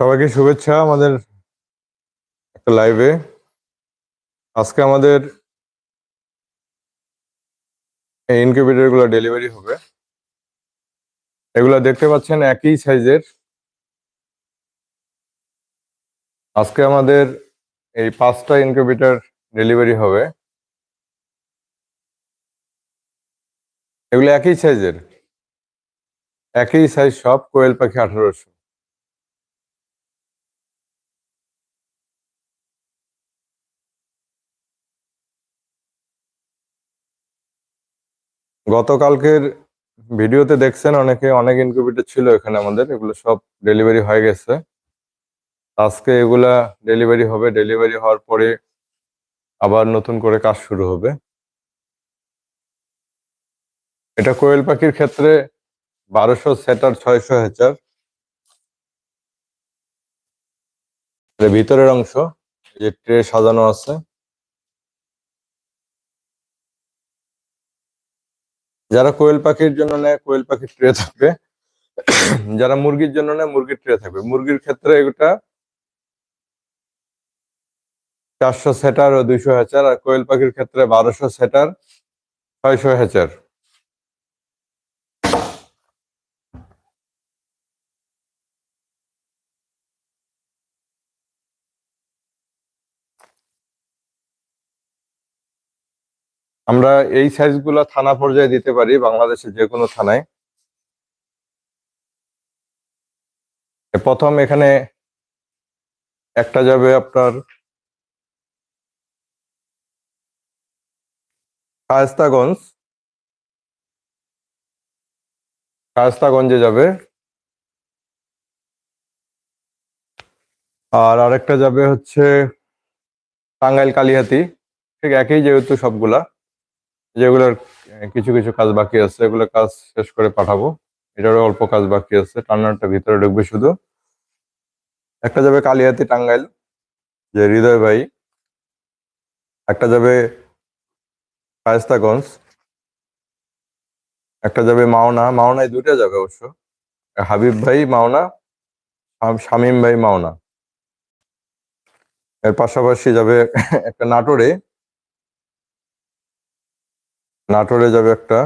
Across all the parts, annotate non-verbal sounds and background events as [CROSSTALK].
সবাইকে শুভেচ্ছা আমাদের একটা লাইভে আজকে আমাদের এই ইনকিউবেটরগুলো ডেলিভারি হবে। এগুলা দেখতে পাচ্ছেন একই সাইজের আজকে আমাদের এই পাঁচটা ইনকিউবেটর ডেলিভারি হবে। এগুলো একই সাইজের একই সাইজ সব কোয়েল পাখি আঠারোশো। গতকালকের ভিডিওতে দেখছেন অনেকে, অনেক ইনকিউবেটর ছিল এখানে আমাদের, এগুলো সব ডেলিভারি হয়ে গেছে। আজকে এগুলা ডেলিভারি হবে ডেলিভারি হওয়ার পরে আবার নতুন করে কাজ শুরু হবে। এটা কোয়েল পাখির ক্ষেত্রে বারোশো সেটার ছয়শো হেচার ভিতরের অংশ যে ট্রে সাজানো আছে। যারা কোয়েল পাখির জন্য নেয়, কোয়েল পাখির ট্রে থাকবে। যারা মুরগির জন্য নেয় মুরগির ট্রে থাকবে। মুরগির ক্ষেত্রে এটা চারশো সেটার ও দুইশো হ্যাচার আর কোয়েল পাখির ক্ষেত্রে বারোশো সেটার, ছয়শো হ্যাচার আমরা এই সাইজগুলো থানা পর্যায়ে দিতে পারি, বাংলাদেশের যে কোনো থানায়। প্রথম এখানে একটা যাবে আপনার শায়স্তাগঞ্জ শায়স্তাগঞ্জে যাবে। আর আরেকটা যাবে হচ্ছে টাঙ্গাইল কালিহাতি। ঠিক একই যেহেতু সবগুলা। যেগুলোর কিছু কিছু কাজ বাকি আছে, এগুলো কাজ শেষ করে পাঠাবো। এটারও অল্প কাজ বাকি আছে টান্নারটা ভিতরে ঢুকবে শুধু। একটা যাবে কালিয়াতি টাঙ্গাইল, যে হৃদয় ভাই। একটা যাবে শায়স্তাগঞ্জ একটা যাবে মাওনা। মাওনায় দুইটা যাবে অবশ্য। হাবিব ভাই মাওনা, শাম- শামীম ভাই মাওনা। এর পাশাপাশি যাবে [LAUGHS] একটা নাটোরে। নাটোরে যাবে একটা।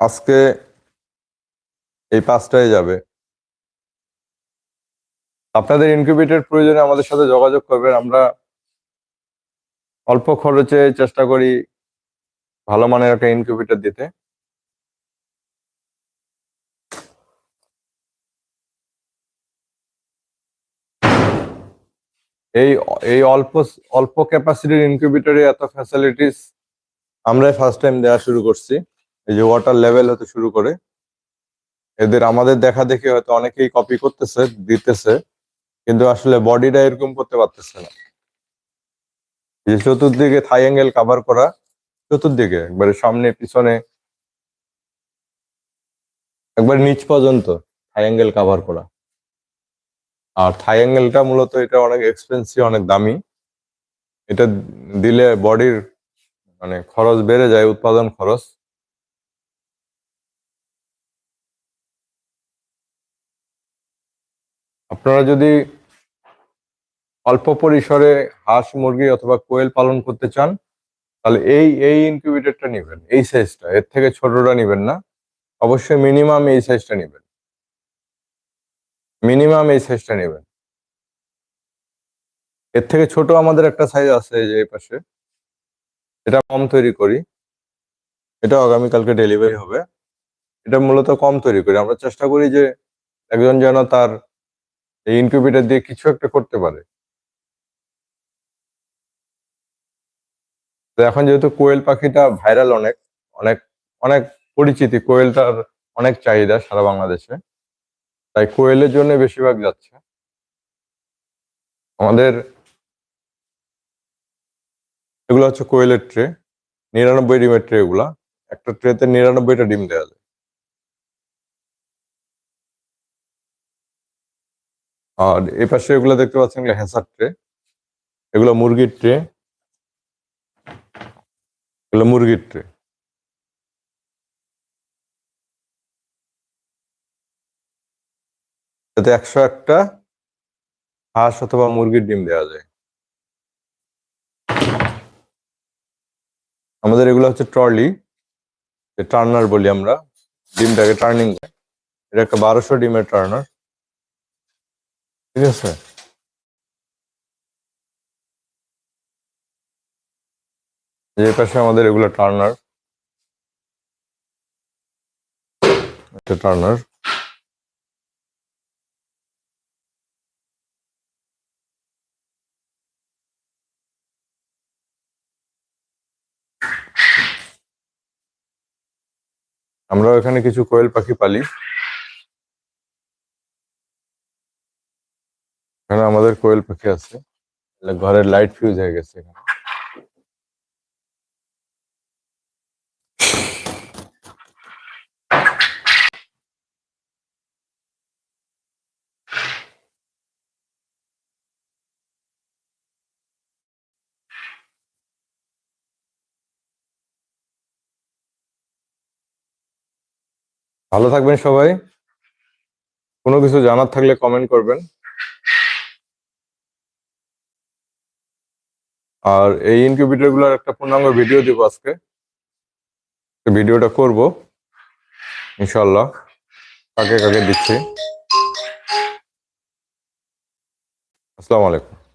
আজকে এই পাঁচটায় যাবে। আপনাদের ইনকিউবেটর প্রয়োজনে আমাদের সাথে যোগাযোগ করবেন। আমরা অল্প খরচে চেষ্টা করি ভালো মানের একটা ইনকিউবেটর দিতে। এই এই অল্প অল্প ক্যাপাসিটির ইনকিউবেটরে এত ফ্যাসিলিটিস আমরাই ফার্স্ট টাইম দেওয়া শুরু করছি। এই যে ওয়াটার লেভেল হতে শুরু করে। এদের আমাদের দেখা দেখে হয়তো অনেকেই কপি করতেছে, দিতেছে, কিন্তু আসলে বডিটা এরকম করতে পারতেছে না। যে চতুর্দিকে থাই অ্যাঙ্গেল কাভার করা, চতুর্দিকে, একবারে সামনে, পিছনে, একবার নিচ পর্যন্ত থাই অ্যাঙ্গেল কাভার করা। আর থাই অ্যাঙ্গেলটা মূলত এটা অনেক এক্সপেন্সিভ অনেক দামি। এটা দিলে বডির মানে খরচ বেড়ে যায়, উৎপাদন খরচ। আপনারা যদি অল্প পরিসরে হাঁস, মুরগি অথবা কোয়েল পালন করতে চান, তাহলে এই এই ইনকিউবেটরটা নেবেন। এই সাইজটা এর থেকে ছোটটা নেবেন না। অবশ্যই মিনিমাম এই সাইজটা নেবেন। মিনিমাম এই সাইজটা নেবেন। এর থেকে ছোট আমাদের একটা সাইজ আছে যে এই পাশে। এটা কম তৈরি করি। এটা আগামীকালকে ডেলিভারি হবে। এটা মূলত কম তৈরি করি। আমরা চেষ্টা করি যে একজন যেন তার এই ইনকিউবেটর দিয়ে কিছু একটা করতে পারে। তো এখন যেহেতু কোয়েল পাখিটা ভাইরাল অনেক অনেক অনেক পরিচিতি, কোয়েলটার অনেক চাহিদা সারা বাংলাদেশে। তাই কোয়েলের জন্য বেশিরভাগ যাচ্ছে। আমাদের এগুলো হচ্ছে কোয়েলের ট্রে, নিরানব্বই ডিমের ট্রে এগুলা। একটা ট্রেতে নিরানব্বইটা ডিম দেওয়া যায়। আর এই পাশে এগুলো দেখতে পাচ্ছেন হ্যাসার ট্রে, এগুলো মুরগির ট্রে, এগুলো মুরগির ট্রে। এতে একশো একটা হাঁস অথবা মুরগির ডিম দেওয়া যায়। আমাদের এগুলো হচ্ছে ট্রলি টার্নার বলি আমরা, ডিমটাকে টার্নিং এটা একটা বারোশো ডিমের টার্নার। ঠিক আছে? যে পাশে আমাদের এগুলো টার্নার। একটা টার্নার। আমরা এখানে কিছু কোয়েল পাখি পালি। এখানে আমাদের কোয়েল পাখি আছে। এগুলো ঘরের লাইট ফিউজ হয়ে গেছে এখানে। ভালো থাকবেন সবাই। কোনো কিছু জানার থাকলে কমেন্ট করবেন। আর এই ইনকিউবেটরগুলোর একটা পূর্ণাঙ্গ ভিডিও দিব আজকে। ভিডিওটা করব। ইনশাল্লাহ কাকে কাকে দিচ্ছি। আসসালামু আলাইকুম।